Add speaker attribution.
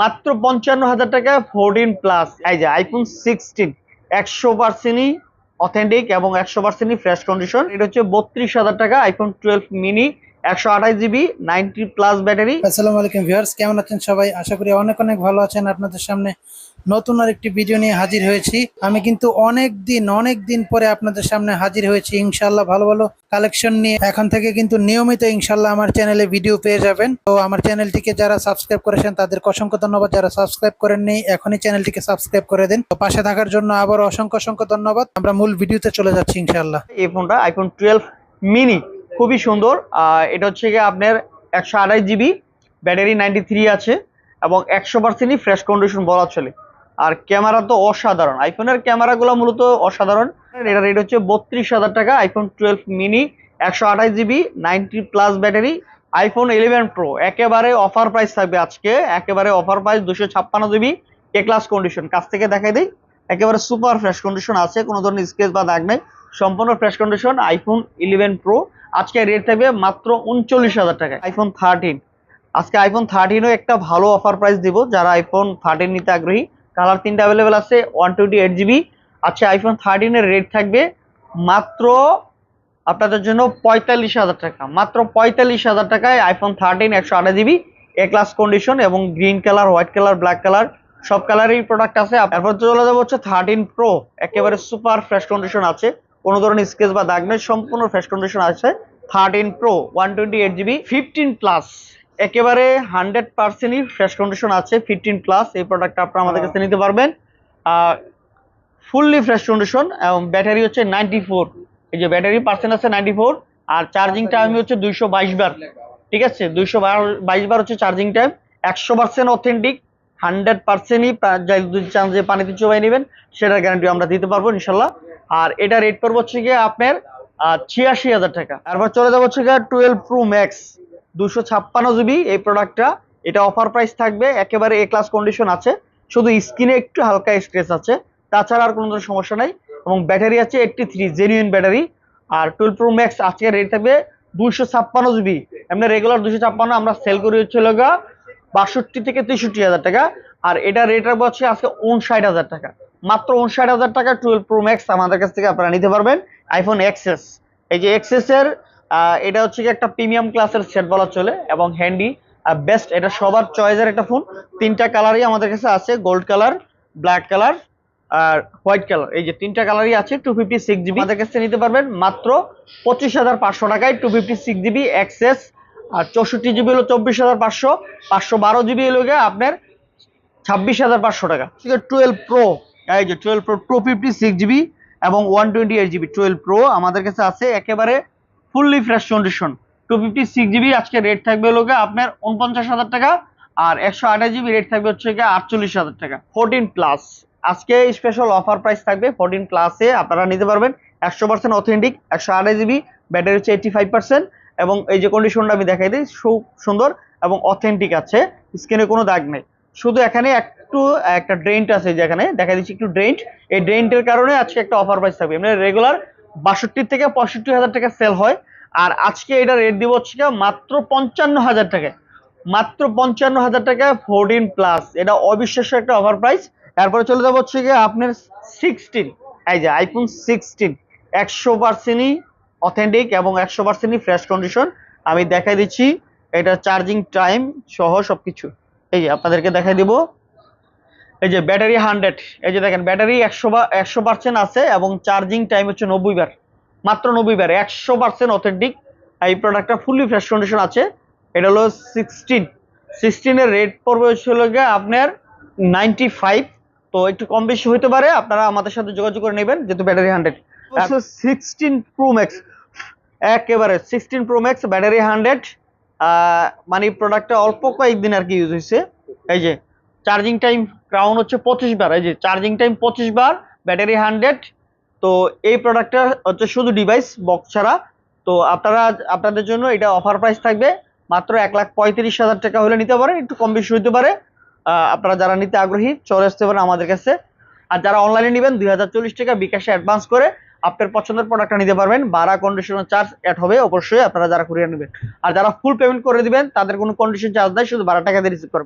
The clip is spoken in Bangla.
Speaker 1: মাত্র পঞ্চান্ন হাজার টাকা, ফোরটিন প্লাস, এই যে আইফোন সিক্সটিন, একশো পার্সেন্টই অথেন্টিক এবং একশো পার্সেন্টই ফ্রেশ কন্ডিশন এটা হচ্ছে বত্রিশ হাজার টাকা আইফোন টুয়েলভ মিনি একশো আঠাশ জিবি নাইনটি প্লাস ব্যাটারি
Speaker 2: আসসালামু আলাইকুম ভিউয়ার্স কেমন আছেন সবাই? আশা করি অনেক অনেক ভালো আছেন। আপনাদের সামনে নতুন আর একটি ভিডিও নিয়ে হাজির হয়েছি। আমি কিন্তু অনেক দিন অনেক দিন পরে আপনাদের সামনে হাজির হয়েছি। ইনশাল্লাহ ভালো ভালো কালেকশন নিয়ে। এখন থেকে কিন্তু নিয়মিত ইনশাল্লাহ আমার চ্যানেলে ভিডিও পেয়ে যাবেন। তো আমার চ্যানেলটিকে যারা সাবস্ক্রাইব করেছেন তাদের অসংখ্য ধন্যবাদ। যারা সাবস্ক্রাইব করেননি এখনই চ্যানেলটিকে সাবস্ক্রাইব করে দিন। তো পাশে থাকার জন্য আবার অসংখ্য অসংখ্য ধন্যবাদ। আমরা মূল ভিডিওতে চলে যাচ্ছি ইনশাল্লাহ
Speaker 1: এই ফোনটা আইফোন টুয়েলভ মিনি খুবই সুন্দর। এটা হচ্ছে গিয়ে আপনার একশো আঠাশ জিবি ব্যাটারি নাইনটি থ্রি আছে এবং একশো পার্সেন্টই ফ্রেশ কন্ডিশন বলা চলে। আর ক্যামেরা তো অসাধারণ। আইফোনের ক্যামেরাগুলো মূলত অসাধারণ। এটা রেট হচ্ছে বত্রিশ হাজার টাকা আইফোন টুয়েলভ মিনি একশো আঠাশ GB ninety plus battery iPhone eleven pro একেবারে অফার প্রাইস থাকবে আজকে, একেবারে অফার প্রাইস দুশো ছাপ্পান্ন জিবি এ ক্লাস কন্ডিশন কাছ থেকে দেখাই দিই, একেবারে সুপার ফ্রেশ কন্ডিশন আছে, কোনো ধরনের স্কেচ বা দাগ নেই। সম্পূর্ণ fresh condition iPhone eleven pro আজকে রেট থাকবে মাত্র উনচল্লিশ হাজার টাকা আইফোন থার্টিন আজকে আইফোন থার্টিনও একটা ভালো অফার প্রাইস দিব, যারা আইফোন থার্টিন নিতে আগ্রহী। কালার তিনটা অ্যাভেলেবেল আছে ওয়ান টোয়েন্টি এইট জিবি আচ্ছা আইফোন থার্টিনের রেট থাকবে মাত্র আপনাদের জন্য পঁয়তাল্লিশ হাজার টাকা। মাত্র পঁয়তাল্লিশ হাজার টাকায় আইফোন থার্টিন একশো আঠাশ জিবি এ ক্লাস কন্ডিশন এবং green colour white colour black colour সব কালারেরই প্রোডাক্ট আছে। তারপর চলে যাব হচ্ছে থার্টিন প্রো একেবারে সুপার ফ্রেশ কন্ডিশন আছে। কোনো ধরনের স্কেচ বা দাগ নেই, সম্পূর্ণ ফ্রেশ কন্ডিশন আছে। Thirteen pro one twenty eight GB fifteen plus একেবারে হান্ড্রেড পার্সেন্টই ফ্রেশ কন্ডিশন আছে ফিফটিন প্লাস এই প্রোডাক্টটা আপনারা আমাদের কাছে নিতে পারবেন। ফুললি ফ্রেশ কন্ডিশন এবং ব্যাটারি হচ্ছে নাইনটি ফোর এই যে ব্যাটারি পার্সেন্ট আছে নাইনটি ফোর আর চার্জিং টাইম হচ্ছে দুইশো বাইশ বার। ঠিক আছে? দুইশো বাইশ বার হচ্ছে চার্জিং টাইম একশো পার্সেন্ট অথেন্টিক হান্ড্রেড পার্সেন্টই যদি চান যে পানিতে চোবাই নেবেন সেটার গ্যারান্টি আমরা দিতে পারব ইনশাল্লাহ। আর এটা রেট পড়ব হচ্ছে গিয়ে আপনার ছিয়াশি হাজার টাকা। তারপর চলে যাব হচ্ছে গিয়ে টুয়েলভ প্রো ম্যাক্স দুশো ছাপ্পান্ন জিবি এই প্রোডাক্টটা এটা অফার প্রাইস থাকবে একেবারে এ ক্লাস কন্ডিশন আছে। শুধু স্ক্রিনে একটু হালকা স্ক্রেচ আছে। তাছাড়া আর কোনো ধরনের সমস্যা নাই। এবং ব্যাটারি আছে এইটটি থ্রি জেনুইন ব্যাটারি আর টুয়েলভ প্রো ম্যাক্স আজকে রেট থাকবে দুশো ছাপ্পান্ন জিবি এমনি রেগুলার দুশো ছাপ্পান্ন আমরা সেল করি হচ্ছে লগা বাষট্টি থেকে তেষট্টি হাজার টাকা। আর এটা রেট রাখব হচ্ছে আজকে উনষাট হাজার টাকা। মাত্র উনষাট হাজার টাকা টুয়েলভ প্রো ম্যাক্স আমাদের কাছ থেকে আপনারা নিতে পারবেন। আইফোন এক্সেস এই যে এক্সেস এর আহ, এটা হচ্ছে কি একটা প্রিমিয়াম ক্লাসের সেট বলা চলে এবং হ্যান্ডি আর বেস্ট এটা সবার চয়েসের একটা ফোন তিনটা কালারই আমাদের কাছে আছে গোল্ড কালার ব্ল্যাক কালার আর হোয়াইট কালার এই যে তিনটা কালারই আছে টু ফিফটি সিক্স জিবি আমাদের কাছে নিতে পারবেন মাত্র পঁচিশ হাজার পাঁচশো টাকায় two fifty six GB access আর চৌষট্টি জিবি হলো চব্বিশ হাজার পাঁচশো পাঁচশো বারো জিবি হলো গিয়ে আপনার ছাব্বিশ হাজার পাঁচশো টাকা। ঠিক আছে টুয়েলভ প্রো এই যে twelve pro two fifty six GB এবং one twenty eight GB twelve pro আমাদের কাছে আছে একেবারে fully fresh condition two fifty six GB আজকে রেট থাকবে গিয়ে আপনার উনপঞ্চাশ হাজার টাকা, আর একশো আঠাশ জিবি রেট থাকবে হচ্ছে গিয়ে আটচল্লিশ হাজার টাকা। ফোরটিন প্লাস আজকে স্পেশাল অফার প্রাইস থাকবে ফোরটিন প্লাসে আপনারা নিতে পারবেন একশো পার্সেন্ট অথেন্টিক একশো আঠাশ জিবি ব্যাটারি হচ্ছে এইটটি ফাইভ পার্সেন্ট এবং এই যে কন্ডিশনটা আমি দেখাই দিই খুব সুন্দর এবং অথেন্টিক আছে স্ক্রিনে কোনো দাগ নেই। শুধু এখানে একটু, একটা ড্রেন্ট আছে যেখানে দেখা দিচ্ছি একটু ড্রেন্ট এই ড্রেন্টের কারণে আজকে একটা অফার প্রাইস থাকবে। এমনি রেগুলার বাষট্টি থেকে পঁয়ষট্টি হাজার টাকা সেল হয়। আর আজকে এটা রেট দিব হচ্ছে মাত্র পঞ্চান্ন হাজার টাকায় মাত্র পঞ্চান্ন হাজার টাকায় ফোরটিন প্লাস এটা অবিশ্বাস্য একটা অফার প্রাইস তারপরে চলে যাব হচ্ছে গিয়ে আপনার সিক্সটিন এই যে আইফোন সিক্সটিন একশো পার্সেন্টই অথেন্টিক এবং একশো পার্সেন্টই ফ্রেশ কন্ডিশন আমি দেখাই দিচ্ছি। এটা চার্জিং টাইম সহ সবকিছু। এই যে আপনাদেরকে দেখাই দিব। এই যে ব্যাটারি হান্ড্রেড এই যে দেখেন ব্যাটারি একশো বা একশো পার্সেন্ট আছে এবং চার্জিং টাইম হচ্ছে নব্বই বার মাত্র নব্বই বার একশো পার্সেন্ট অথেন্টিক এই প্রোডাক্টটা ফুললি ফ্রেশ কন্ডিশন আছে এটা হলো সিক্সটিন সিক্সটিনের রেট পড়বে হচ্ছিল গিয়ে আপনার নাইনটি ফাইভ তো একটু কম বেশি হতে পারে আপনারা আমাদের সাথে যোগাযোগ করে নেবেন যেহেতু battery hundred. Sixteen pro max একেবারে sixteen pro max battery hundred. মানে প্রোডাক্টটা অল্প কয়েকদিন আর কি ইউজ হয়েছে এই যে চার্জিং টাইম ক্রাউন হচ্ছে পঁচিশ বার, এই যে চার্জিং টাইম পঁচিশ বার ব্যাটারি হান্ড্রেড তো এই প্রোডাক্টটা হচ্ছে শুধু ডিভাইস বক্স ছাড়া। তো আপনারা, আপনাদের জন্য এটা অফার প্রাইস থাকবে মাত্র এক লাখ পঁয়ত্রিশ হাজার টাকা হলে নিতে পারেন একটু কম বেশি হইতে পারে। আপনারা যারা নিতে আগ্রহী, চলে আসতে পারেন আমাদের কাছে। আর যারা অনলাইনে নেবেন, দুই হাজার চল্লিশ টাকা বিকাশে অ্যাডভান্স করে আপনার পছন্দের প্রোডাক্টটা নিতে পারবেন। ভাড়া কন্ডিশনাল চার্জ অ্যাড হবে, অবশ্যই আপনারা যারা কুরিয়ার নেবেন। আর যারা ফুল পেমেন্ট করে দিবেন, তাদের কোনো কন্ডিশন চার্জ নাই, শুধু বারো টাকা দিয়ে রিসিভ করবেন।